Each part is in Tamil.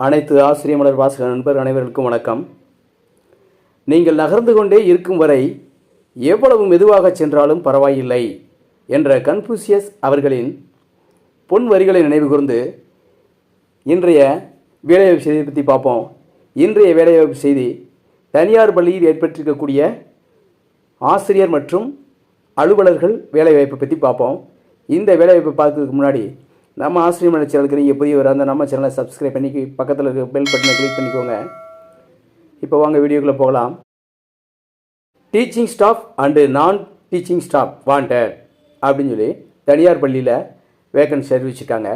அனைத்து ஆசிரிய மலர் வாசக நண்பர் அனைவருக்கும் வணக்கம். நீங்கள் நகர்ந்து கொண்டே இருக்கும் வரை எவ்வளவு மெதுவாக சென்றாலும் பரவாயில்லை என்ற கன்ஃபூசியஸ் அவர்களின் பொன் வரிகளை நினைவு கூர்ந்து இன்றைய வேலைவாய்ப்பு செய்தியை பற்றி பார்ப்போம். இன்றைய வேலைவாய்ப்பு செய்தி தனியார் பள்ளியில் ஏற்பட்டிருக்கக்கூடிய ஆசிரியர் மற்றும் அலுவலர்கள் வேலைவாய்ப்பை பற்றி பார்ப்போம். இந்த வேலைவாய்ப்பை பார்க்கறதுக்கு முன்னாடி நம்ம ஆசிரியர் சேனலுக்கு நீங்கள் புதியவர் அந்த நம்ம சேனலை சப்ஸ்கிரைப் பண்ணி பக்கத்தில் இருக்க பெல் பட்டனை கிளிக் பண்ணிக்கோங்க. இப்போ வாங்க வீடியோக்குள்ளே போகலாம். Teaching staff and non teaching staff wanted அப்படின்னு சொல்லி தனியார் பள்ளியில் வேக்கன்சி அறிவிச்சிருக்காங்க.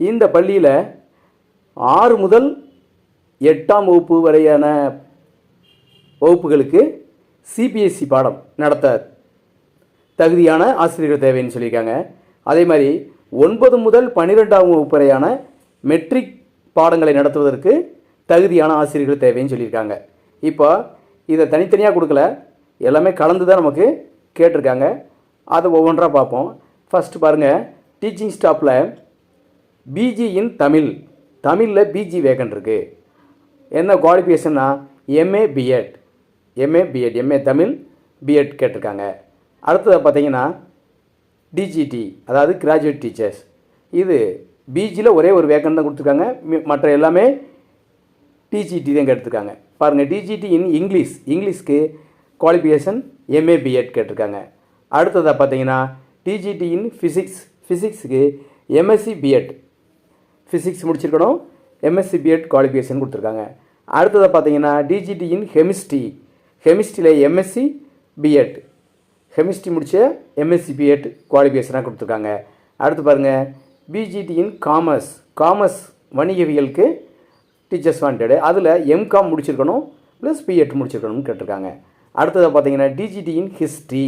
இந்த பள்ளியில் ஆறு முதல் எட்டாம் வகுப்பு வரையான வகுப்புகளுக்கு சிபிஎஸ்சி பாடம் நடத்த தகுதியான ஆசிரியர்கள் தேவைன்னு சொல்லியிருக்காங்க. அதே மாதிரி ஒன்பது முதல் பன்னிரெண்டாம் வகுப்பு வரையான மெட்ரிக் பாடங்களை நடத்துவதற்கு தகுதியான ஆசிரியர்கள் தேவைன்னு சொல்லியிருக்காங்க. இப்போ இதை தனித்தனியாக கொடுக்கல எல்லாமே கலந்து தான் நமக்கு கேட்டிருக்காங்க. அதை ஒவ்வொன்றா பார்ப்போம். ஃபஸ்ட்டு பாருங்கள் டீச்சிங் ஸ்டாஃபில் பிஜி இன் தமிழ் தமிழில் பிஜி வேகன் இருக்குது என்ன குவாலிஃபிகேஷன்னா MA BEd MA BEd MA Tamil BEd கேட்டிருக்காங்க. அடுத்தது பார்த்தீங்கன்னா டிஜிடி அதாவது கிராஜுவேட் டீச்சர்ஸ் இது பிஜியில் ஒரே ஒரு வேக்கன் தான் கொடுத்துருக்காங்க. மி- மற்ற எல்லாமே டிஜிடி தான் கேட்டிருக்காங்க பாருங்கள் டிஜிடி இன் இங்கிலீஷ் இங்கிலீஷ்க்கு குவாலிஃபிகேஷன் எம்ஏ பிஎட் கேட்டிருக்காங்க. அடுத்ததாக பார்த்தீங்கன்னா டிஜிடி இன் ஃபிசிக்ஸ் ஃபிசிக்ஸுக்கு எம்எஸ்சி பிஎட் ஃபிசிக்ஸ் முடிச்சிருக்கணும். எம்எஸ்சி பிஎட் குவாலிஃபிகேஷன் கொடுத்துருக்காங்க. அடுத்ததாக பார்த்தீங்கன்னா டிஜிடி இன் கெமிஸ்ட்ரி கெமிஸ்ட்ரியில் எம்எஸ்சி பிஎட் கெமிஸ்ட்ரி முடித்து எம்எஸ்சி பிஎட் குவாலிஃபிகேஷனாக கொடுத்துருக்காங்க. அடுத்து பாருங்கள் பிஜிடியின் காமர்ஸ் காமர்ஸ் வணிகவியலுக்கு டீச்சர்ஸ் வாண்டடு அதில் எம்காம் முடிச்சிருக்கணும் ப்ளஸ் பிஎட் முடிச்சிருக்கணும்னு கேட்டிருக்காங்க. அடுத்ததாக பார்த்தீங்கன்னா டிஜிடியின் ஹிஸ்ட்ரி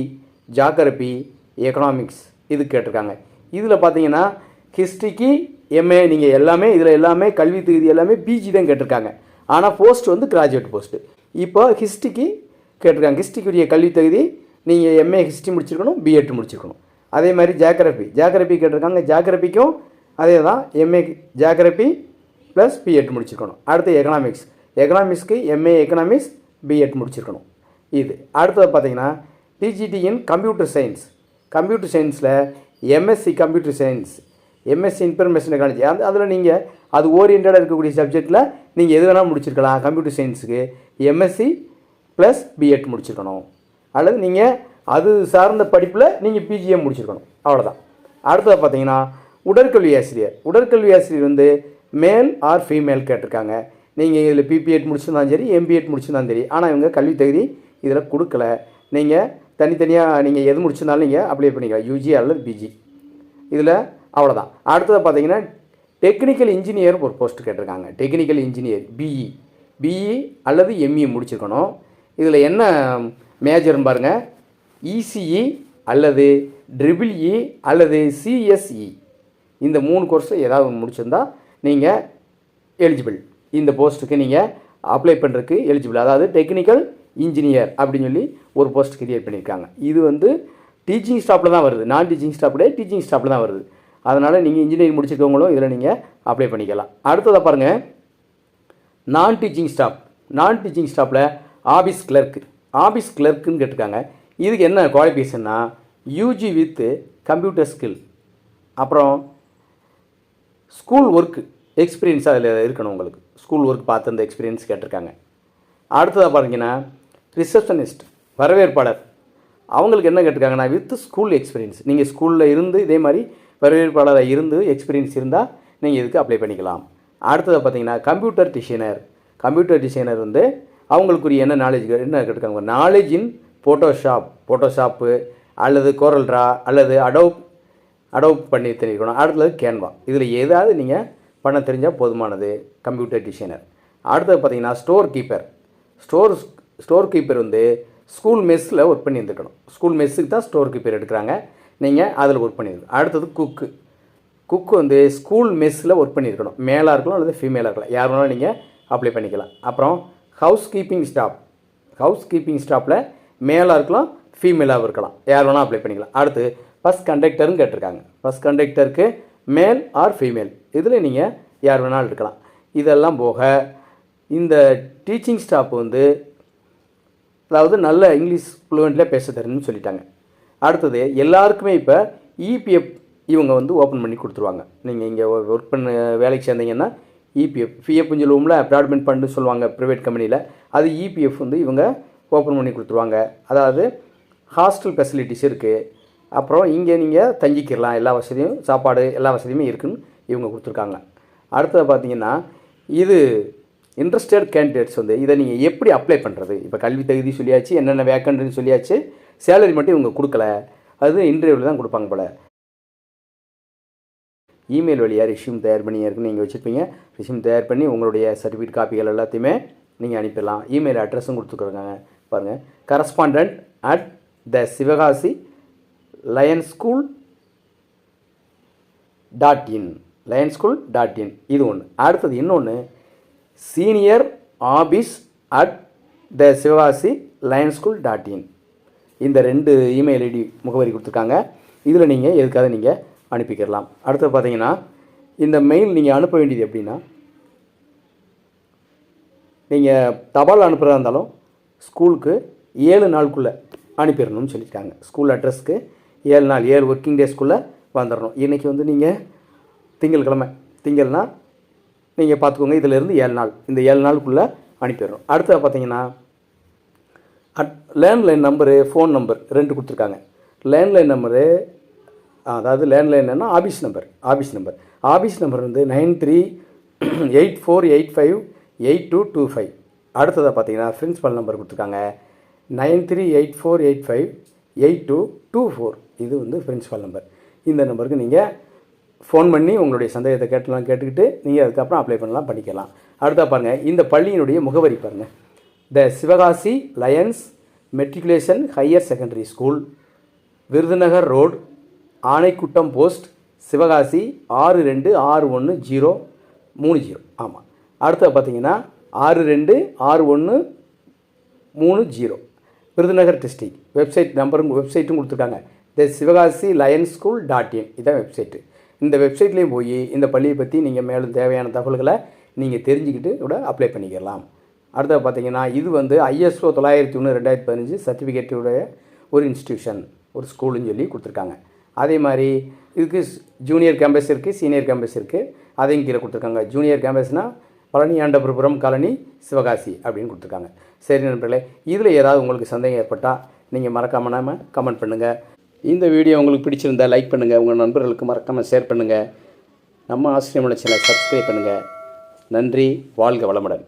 ஜாகிரபி எக்கனாமிக்ஸ் இது கேட்டிருக்காங்க. இதில் பார்த்தீங்கன்னா ஹிஸ்ட்ரிக்கு எம்ஏ நீங்கள் எல்லாமே இதில் எல்லாமே கல்வி தகுதி எல்லாமே பிஜி தான் கேட்டிருக்காங்க. ஆனால் போஸ்ட் வந்து கிராஜுவேட் போஸ்ட்டு இப்போ ஹிஸ்ட்ரிக்கு கேட்டிருக்காங்க. ஹிஸ்ட்ரிக்குரிய கல்வி தகுதி நீங்கள் எம்ஏ ஹிஸ்ட்ரி முடிச்சிருக்கணும் பிஎட் முடிச்சிருக்கணும். அதே மாதிரி ஜாகிரபி ஜாகிரபி கேட்டிருக்காங்க. ஜாகிரபிக்கும் அதே தான் எம்ஏ ஜாகிரபி ப்ளஸ் பிஎட் முடிச்சிருக்கணும். அடுத்து எக்கனாமிக்ஸ் எக்கனாமிக்ஸ்க்கு எம்ஏ எக்கனாமிக்ஸ் பிஎட் முடிச்சிருக்கணும். இது. அடுத்தது பார்த்தீங்கன்னா டிஜிடியின் கம்ப்யூட்டர் சயின்ஸ் கம்ப்யூட்டர் சயின்ஸில் MSc computer science MSc information technology அந்த அதில் நீங்கள் அது ஓரியன்டாக இருக்கக்கூடிய சப்ஜெக்டில் நீங்கள் எது வேணால் முடிச்சிருக்கலாம். கம்ப்யூட்டர் சயின்ஸுக்கு எம்எஸ்சி ப்ளஸ் பிஎட் முடிச்சிருக்கணும். அல்லது நீங்கள் அது சார்ந்த படிப்பில் நீங்கள் பிஜிஏ முடிச்சிருக்கணும். அவ்வளோதான் அடுத்தது பார்த்தீங்கன்னா உடற்கல்வி ஆசிரியர். உடற்கல்வி ஆசிரியர் வந்து மேல் ஆர் ஃபீமேல் கேட்டிருக்காங்க. நீங்கள் இதில் பிபிஎட் முடிச்சிருந்தாலும் சரி எம்பிஎட் முடிச்சிருந்தாலும் சரி ஆனால் இவங்க கல்வி தகுதி இதில் கொடுக்கல. நீங்கள் தனித்தனியாக நீங்கள் எது முடிச்சிருந்தாலும் நீங்கள் அப்ளை பண்ணிக்கலாம். யூஜி அல்லது பிஜி இதில் அவ்வளோதான் அடுத்தது பார்த்தீங்கன்னா டெக்னிக்கல் இன்ஜினியர் ஒரு போஸ்ட் கேட்டிருக்காங்க. டெக்னிக்கல் இன்ஜினியர் பிஇ பிஇ அல்லது எம்இ முடிச்சிருக்கணும். இதில் என்ன மேஜர்னு பாருங்கள் இசிஇ அல்லது ட்ரிபிள் இ e அல்லது சிஎஸ்இ இந்த மூணு கோர்ஸில் ஏதாவது ஒன்று நீங்கள் எலிஜிபிள் இந்த போஸ்ட்டுக்கு நீங்கள் அப்ளை பண்ணுறதுக்கு எலிஜிபிள் அதாவது டெக்னிக்கல் இன்ஜினியர் அப்படின்னு சொல்லி ஒரு போஸ்ட் கிரியேட் பண்ணியிருக்காங்க. இது வந்து டீச்சிங் ஸ்டாஃபில் தான் வருது. நான் டீச்சிங் ஸ்டாப்பில் டீச்சிங் ஸ்டாப்பில் தான் வருது. அதனால் நீங்கள் இன்ஜினியரிங் முடிச்சிருக்கவங்களும் இதில் நீங்கள் அப்ளை பண்ணிக்கலாம். அடுத்ததாக பாருங்கள் நான் டீச்சிங் ஸ்டாஃப் நான் டீச்சிங் ஸ்டாப்பில் ஆஃபீஸ் கிளர்க்கு ஆஃபீஸ் கிளர்க்குன்னு கேட்டிருக்காங்க. இதுக்கு என்ன குவாலிஃபிகேஷன்னா யூஜி வித்து கம்ப்யூட்டர் ஸ்கில் அப்புறம் ஸ்கூல் ஒர்க்கு எக்ஸ்பீரியன்ஸ் அதில் இருக்கணும் உங்களுக்கு. ஸ்கூல் ஒர்க் பார்த்து அந்த எக்ஸ்பீரியன்ஸ் கேட்டிருக்காங்க. அடுத்ததாக பார்த்தீங்கன்னா ரிசப்ஷனிஸ்ட் வரவேற்பாளர். அவங்களுக்கு என்ன கேட்டிருக்காங்கன்னா வித் ஸ்கூல் எக்ஸ்பீரியன்ஸ் நீங்கள் ஸ்கூலில் இருந்து இதே மாதிரி வரவேற்பாளராக இருந்து எக்ஸ்பீரியன்ஸ் இருந்தால் நீங்கள் இதுக்கு அப்ளை பண்ணிக்கலாம். அடுத்ததாக பார்த்தீங்கன்னா கம்ப்யூட்டர் டிசைனர் கம்ப்யூட்டர் டிசைனர் வந்து அவங்களுக்குரிய என்ன நாலேஜ் என்ன கேட்டிருக்காங்க நாலேஜ் இன் ஃபோட்டோஷாப் ஃபோட்டோஷாப்பு அல்லது கோரல்ட்ரா அல்லது அடோப் அடோப் பண்ணி தெரிஞ்சுக்கணும். அடுத்தது கேன்வா இதில் ஏதாவது நீங்கள் பண்ண தெரிஞ்சால் போதுமானது. கம்ப்யூட்டர் டிசைனர் அடுத்தது பார்த்தீங்கன்னா store keeper store store keeper வந்து ஸ்கூல் மெஸ்ஸில் ஒர்க் பண்ணியிருந்துருக்கணும் ஸ்கூல் மெஸ்ஸுக்கு தான் ஸ்டோர் கீப்பர் எடுக்கிறாங்க. நீங்கள் அதில் ஒர்க் பண்ணியிருக்கணும் அடுத்தது குக்கு குக் வந்து ஸ்கூல் மெஸ்ஸில் ஒர்க் பண்ணியிருக்கணும் மேலாக இருக்கலாம் அல்லது ஃபீமேலாக இருக்கலாம். யார் வேணாலும் நீங்கள் அப்ளை பண்ணிக்கலாம். அப்புறம் housekeeping staff housekeeping ஸ்டாஃபில் மேலாக இருக்கலாம் ஃபீமேலாகவும் இருக்கலாம். யார் வேணால் அப்ளை பண்ணிக்கலாம். அடுத்து பஸ் கண்டக்டர்னு கேட்டிருக்காங்க. பஸ் கண்டக்டருக்கு மேல் ஆர் ஃபீமேல் இதில் நீங்கள் யார் வேணாலும் இருக்கலாம். இதெல்லாம் போக இந்த டீச்சிங் ஸ்டாஃப் வந்து அதாவது நல்ல இங்கிலீஷ் ஃப்ளூவெண்ட்டில் பேச தெரியும்னு சொல்லிட்டாங்க. அடுத்தது எல்லாருக்குமே இப்போ இபிஎஃப் இவங்க வந்து ஓப்பன் பண்ணி கொடுத்துருவாங்க. நீங்கள் இங்கே ஒர்க் பண்ண வேலைக்கு சேர்ந்தீங்கன்னா இபிஎஃப் பிஎஃப்னு சொல்லுவோம்ல ப்ராட்மெண்ட் ஃபண்டு சொல்லுவாங்க ப்ரைவேட் கம்பெனியில் அது இபிஎஃப் வந்து இவங்க ஓப்பன் பண்ணி கொடுத்துருவாங்க. அதாவது ஹாஸ்டல் ஃபெசிலிட்டிஸ் இருக்குது அப்புறம் இங்கே நீங்கள் தங்கிக்கிறலாம் எல்லா வசதியும் சாப்பாடு எல்லா வசதியுமே இருக்குன்னு இவங்க கொடுத்துருக்காங்க. அடுத்தது பார்த்தீங்கன்னா இது இன்ட்ரெஸ்டட் கேண்டிடேட்ஸ் வந்து இதை நீங்கள் எப்படி அப்ளை பண்ணுறது இப்போ கல்வி தகுதி சொல்லியாச்சு என்னென்ன வேக்கன்ட்னு சொல்லியாச்சு சேலரி மட்டும் இவங்க கொடுக்கல. அது இன்டர்வியூவில் தான் கொடுப்பாங்க போல. இமெயில் வழியாக ரெஷ்யூம் தயார் பண்ணி இருக்குன்னு நீங்கள் வச்சுருப்பீங்க. ரெஷ்யூம் தயார் பண்ணி உங்களுடைய சர்டிஃபிகேட் காப்பிகள் எல்லாத்தையுமே நீங்கள் அனுப்பிடலாம். இமெயில் அட்ரஸும் கொடுத்துருக்காங்க பாருங்கள் correspondent at the Sivakasi lion school dot in lion school dot in இது ஒன்று அடுத்தது இன்னொன்று senior office at the Sivakasi lion school dot in இந்த ரெண்டு இமெயில் ஐடி முகவரி கொடுத்துருக்காங்க. இதில் நீங்கள் எதுக்காக நீங்கள் அனுப்பிக்கிறலாம் அடுத்து பார்த்தீங்கன்னா இந்த மெயில் நீங்கள் அனுப்ப வேண்டியது எப்படின்னா நீங்கள் தபால் அனுப்புகிறதா இருந்தாலும் ஸ்கூலுக்கு ஏழு நாளுக்குள்ளே அனுப்பிடணும்னு சொல்லியிருக்காங்க. ஸ்கூல் அட்ரஸ்க்கு ஏழு நாள் ஏழு ஒர்க்கிங் டேஸ்க்குள்ளே வந்துடணும். இன்றைக்கி வந்து நீங்கள் திங்கட்கிழமை திங்கள்னா நீங்கள் பார்த்துக்கோங்க இதிலேருந்து ஏழு நாள் இந்த ஏழு நாளுக்குள்ளே அனுப்பிடணும். அடுத்தது பார்த்தீங்கன்னா at landline number phone number ரெண்டு கொடுத்துருக்காங்க. லேண்ட்லைன் நம்பரு அதாவது லேண்ட்லைன்னா office number office number office number வந்து nine three eight four eight five eight two two five அடுத்ததாக பார்த்தீங்கன்னா பிரின்ஸ்பல் நம்பர் கொடுத்துருக்காங்க. Nine three eight four eight five eight two two four இது வந்து பிரின்ஸ்பல் நம்பர் இந்த நம்பருக்கு நீங்கள் ஃபோன் பண்ணி உங்களுடைய சந்தேகத்தை கேட்டலாம் கேட்டுக்கிட்டு நீங்கள் அதுக்கப்புறம் அப்ளை பண்ணலாம் பண்ணிக்கலாம் அடுத்தா பாருங்கள் இந்த பள்ளியினுடைய முகவரி பாருங்கள் the Sivakasi lions matriculation higher secondary school Virudhunagar road Anaikuttam post Sivakasi ஆறு ரெண்டு ஆறு ஒன்று ஜீரோ மூணு ஜீரோ. ஆமாம் அடுத்தது பார்த்தீங்கன்னா ஆறு ரெண்டு ஆறு ஒன்று மூணு ஜீரோ. விருதுநகர் டிஸ்ட்ரிக். வெப்சைட் நம்பரும் வெப்சைட்டும் கொடுத்துருக்காங்க. The Sivakasi lions school dot in இதுதான் வெப்சைட்டு. இந்த வெப்சைட்லேயும் போய் இந்த பள்ளியை பற்றி நீங்கள் மேலும் தேவையான தகவல்களை நீங்கள் தெரிஞ்சுக்கிட்டு கூட அப்ளை பண்ணிக்கலாம். அடுத்தது பார்த்தீங்கன்னா இது வந்து ஐஎஸ்ஓ தொள்ளாயிரத்தி ஒன்று ரெண்டாயிரத்தி பதினஞ்சு சர்டிஃபிகேட்டுடைய ஒரு இன்ஸ்டியூஷன் ஒரு ஸ்கூலுன்னு சொல்லி கொடுத்துருக்காங்க. அதே மாதிரி இதுக்கு ஜூனியர் கேம்பஸ் இருக்குது சீனியர் கேம்பஸ் இருக்குது அதையும் கீழே கொடுத்துருக்காங்க. ஜூனியர் கேம்பஸ்னால் பழனி ஆண்டபுரபுரம் காலனி சிவகாசி அப்படின்னு கொடுத்துருக்காங்க. சரி நண்பர்களே இதில் ஏதாவது உங்களுக்கு சந்தேகம் ஏற்பட்டால் நீங்கள் மறக்காம கமெண்ட் பண்ணுங்கள் இந்த வீடியோ உங்களுக்கு பிடிச்சிருந்தா லைக் பண்ணுங்கள் உங்கள் நண்பர்களுக்கு மறக்காமல் ஷேர் பண்ணுங்கள் நம்ம ஆசிரியர் சேனலை சப்ஸ்கிரைப் பண்ணுங்கள் நன்றி வாழ்க வளமுடன்.